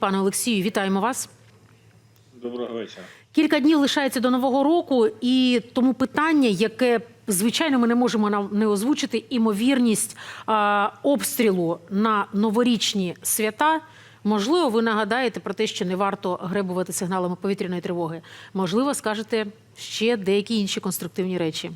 Пане Олексію, вітаємо вас. Доброго вечора. Кілька днів лишається до нового року, і тому питання, яке звичайно ми не можемо нам не озвучити, імовірність а, обстрілу на новорічні свята. Можливо, ви нагадаєте про те, що не варто гребувати сигналами повітряної тривоги. Можливо, скажете ще деякі інші конструктивні речі.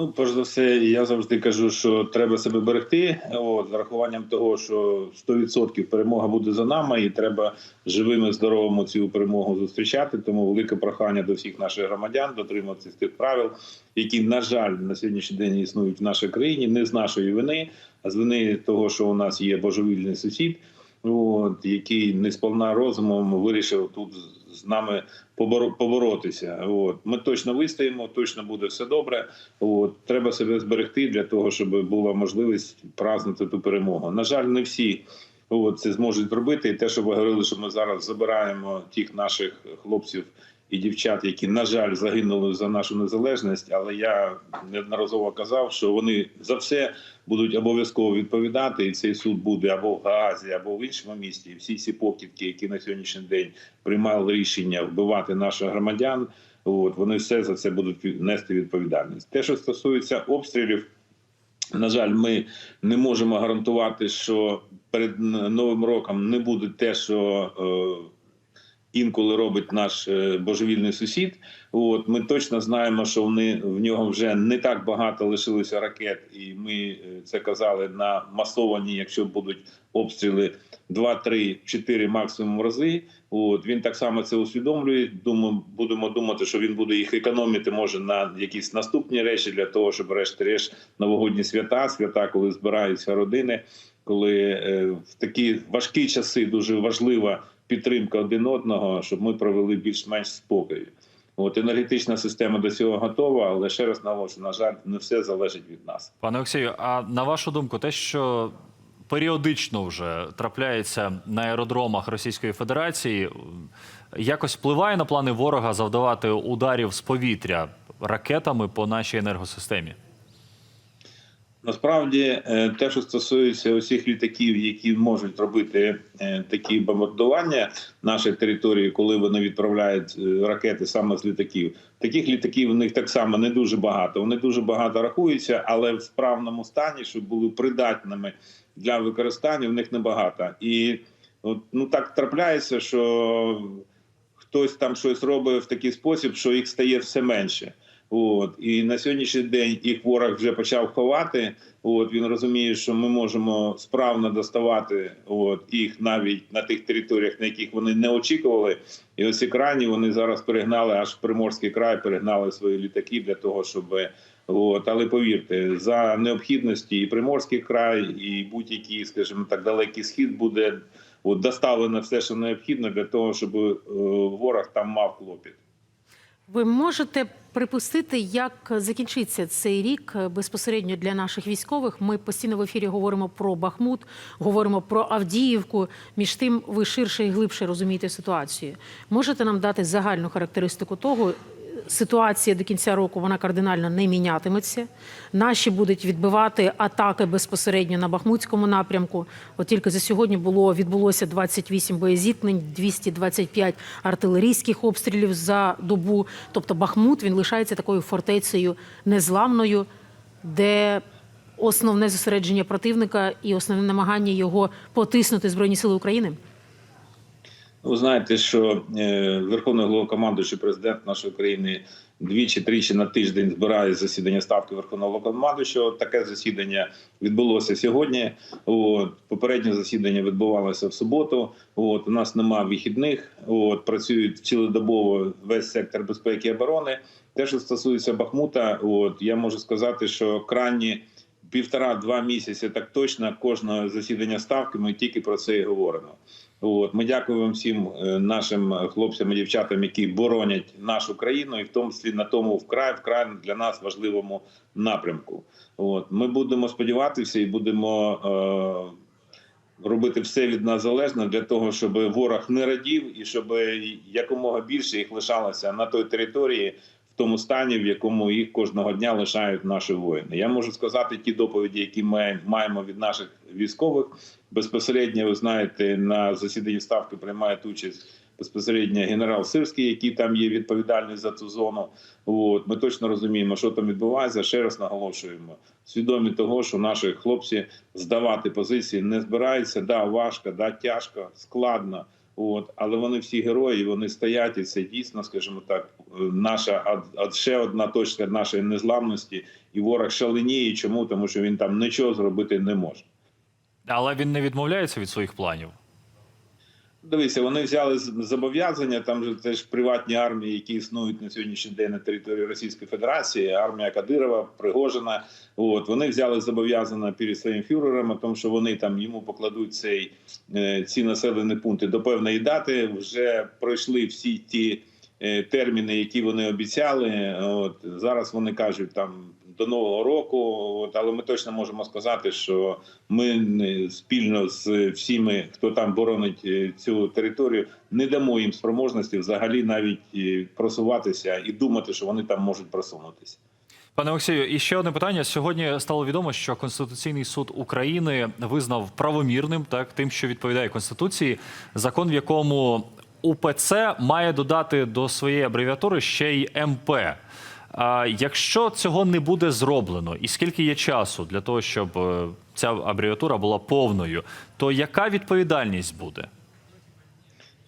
Ну, перш за все, я завжди кажу, що треба себе берегти. От, з рахуванням того, що 100% перемога буде за нами, і треба живими, здоровими цю перемогу зустрічати. Тому велике прохання до всіх наших громадян дотримуватися тих правил, які, на жаль, на сьогоднішній день існують в нашій країні, не з нашої вини, а з вини того, що у нас є божевільний сусід. От, який не сповна розумом вирішив тут з нами поборо- поборотися. От ми точно вистоїмо, точно буде все добре. От треба себе зберегти для того, щоб була можливість празнути ту перемогу. На жаль, не всі от, це зможуть зробити. І те, що ви говорили, що ми зараз забираємо тих наших хлопців і дівчат, які на жаль загинули за нашу незалежність. Але я неодноразово казав, що вони за все будуть обов'язково відповідати, і цей суд буде або в Гаазі, або в іншому місті. І всі ці покидки, які на сьогоднішній день приймали рішення вбивати наших громадян. От вони все за це будуть нести відповідальність. Те, що стосується обстрілів, на жаль, ми не можемо гарантувати, що перед новим роком не буде те, що е, інколи робить наш е, божевільний сусід. От ми точно знаємо, що вони в нього вже не так багато лишилося ракет, і ми е, це казали на масовані, якщо будуть обстріли 2, 3, 4 максимум рази. От він так само це усвідомлює. Думаю, будемо думати, що він буде їх економити, може на якісь наступні речі для того, щоб решті-решт новогодні свята, свята, коли збираються родини, коли е, в такі важкі часи дуже важлива підтримка один одного, щоб ми провели більш-менш спокою. От енергетична система до цього готова, але ще раз наголошую, на жаль, не все залежить від нас. Пане Олексію, а на вашу думку, те, що періодично вже трапляється на аеродромах Російської Федерації, якось впливає на плани ворога завдавати ударів з повітря ракетами по нашій енергосистемі? Насправді, е, те, що стосується усіх літаків, які можуть робити е, такі бомбардування нашої території, коли вони відправляють е, ракети саме з літаків, таких літаків у них так само не дуже багато. Вони дуже багато рахуються, але в справному стані, щоб були придатними для використання, в них небагато. І от, ну так трапляється, що хтось там щось робить в такий спосіб, що їх стає все менше. От і на сьогоднішній день їх ворог вже почав ховати. От він розуміє, що ми можемо справно доставати от їх навіть на тих територіях, на яких вони не очікували. І ось екрані вони зараз перегнали аж в Приморський край, перегнали свої літаки для того, щоб от, але повірте, за необхідності і Приморський край, і будь-який, скажімо так, далекий схід буде от доставлено все, що необхідно для того, щоб е, ворог там мав клопіт. Ви можете припустити, як закінчиться цей рік е, безпосередньо для наших військових. Ми постійно в ефірі говоримо про Бахмут, говоримо про Авдіївку. Між тим, ви ширше і глибше розумієте ситуацію. Можете нам дати загальну характеристику того. Ситуація до кінця року вона кардинально не мінятиметься. Наші будуть відбивати атаки безпосередньо на Бахмутському напрямку. От тільки за сьогодні було відбулося 28 боєзіткнень, 225 артилерійських обстрілів за добу. Тобто Бахмут він лишається такою фортецею незламною, де основне зосередження противника і основне намагання його потиснути збройні сили України. Ви знаєте, що е, Верховний Головнокомандуючий президент нашої країни двічі-тричі на тиждень збирає засідання ставки Верховного Головнокомандуючого. Таке засідання відбулося сьогодні. От попереднє засідання відбувалося в суботу. От у нас нема вихідних. От працюють цілодобово весь сектор безпеки і оборони. Те, що стосується Бахмута, от я можу сказати, що крайні півтора-два місяці, так точно кожного засідання ставки. Ми тільки про це і говоримо. От ми дякуємо всім е, нашим хлопцям і дівчатам, які боронять нашу країну, і в тому числі на тому вкрай вкрай для нас важливому напрямку. От ми будемо сподіватися і будемо. Е- Робити все від нас залежне для того, щоб ворог не радів і щоб якомога більше їх лишалося на той території, тому стані, в якому їх кожного дня лишають наші воїни. Я можу сказати ті доповіді, які ми маємо від наших військових. Безпосередньо, ви знаєте, на засіданні ставки приймає участь безпосередньо генерал Сирський, який там є відповідальний за цю зону. От ми точно розуміємо, що там відбувається. Ще раз наголошуємо, свідомі того, що наші хлопці здавати позиції не збираються. Да, важко, да, тяжко, складно. От, але вони всі герої, вони стоять, і це дійсно, скажімо так, наша а- а ще одна точка нашої незламності, і ворог шаленіє. Чому? Тому що він там нічого зробити не може. Але він не відмовляється від своїх планів. Дивися, вони взяли зобов'язання. Там же теж приватні армії, які існують на сьогоднішній день на території Російської Федерації, армія Кадирова, Пригожина. От вони взяли зобов'язання перед своїм фюрером, тому що вони там йому покладуть цей е, ці населені пункти до певної дати. Вже пройшли всі ті е, терміни, які вони обіцяли. От зараз вони кажуть там до нового року. От але ми точно можемо сказати, що ми спільно з всіми, хто там боронить е, цю територію, не дамо їм спроможності взагалі навіть е, просуватися і думати, що вони там можуть просунутися. Пане Олексію, і ще одне питання. Сьогодні стало відомо, що Конституційний суд України визнав правомірним так тим, що відповідає Конституції, закон, в якому УПЦ має додати до своєї абревіатури ще й МП. А якщо цього не буде зроблено, і скільки є часу для того, щоб е, ця абревіатура була повною, то яка відповідальність буде?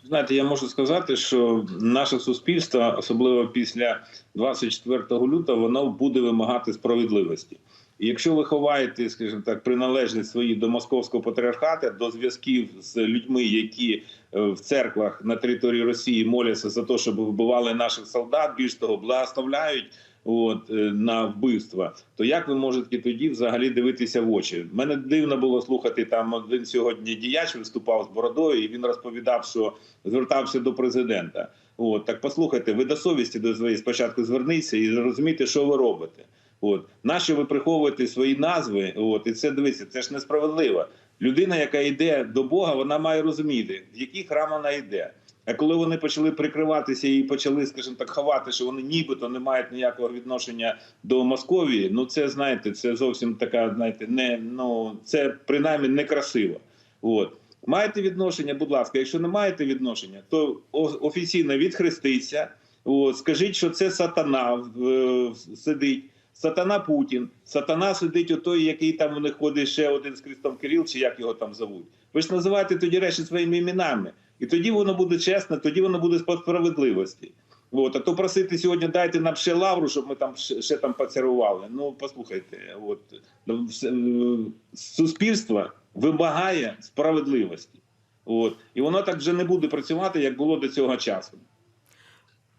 Знаєте, я можу сказати, що наше суспільство, особливо після 24 лютого, воно буде вимагати справедливості. Якщо ви ховаєте, скажімо так, приналежність свої до московського патріархату, до зв'язків з людьми, які е, в церквах на території Росії моляться за те, щоб вбивали наших солдат, більш того, благословляють от, е, на вбивства, то як ви можете тоді взагалі дивитися в очі? Мене дивно було слухати там один сьогодні діяч виступав з бородою, і він розповідав, що звертався до президента. От так послухайте, ви до совісті до своєї спочатку зверніться і зрозумійте, що ви робите. От нащо ви приховуєте свої назви? От і це дивіться, це ж несправедливо. Людина, яка йде до Бога, вона має розуміти, в який храм вона йде. А коли вони почали прикриватися і почали, скажімо так, ховати, що вони нібито не мають ніякого відношення до Московії, ну це знаєте, це зовсім така, знаєте, не ну це принаймні некрасиво. От маєте відношення, будь ласка. Якщо не маєте відношення, то офіційно відхрестіться. От, скажіть, що це сатана е, сидить. Сатана Путін, сатана сидить у той, який там у них ходить ще один з Крістом Кирил, чи як його там зовуть. Ви ж називаєте тоді речі своїми іменами. І тоді воно буде чесно, тоді воно буде по справедливості. От, а то просити сьогодні дайте нам ще лавру, щоб ми там ще, там поцарували. Ну послухайте, от ну, е, суспільство вимагає справедливості. От і воно так вже не буде працювати, як було до цього часу.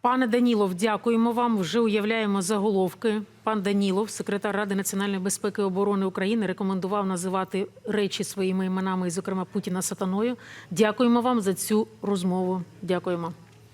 Пане Данілов, дякуємо вам. Вже уявляємо заголовки. Пан Данілов, секретар Ради національної безпеки і оборони України, рекомендував називати речі своїми іменами, і, зокрема, Путіна сатаною. Дякуємо вам за цю розмову. Дякуємо.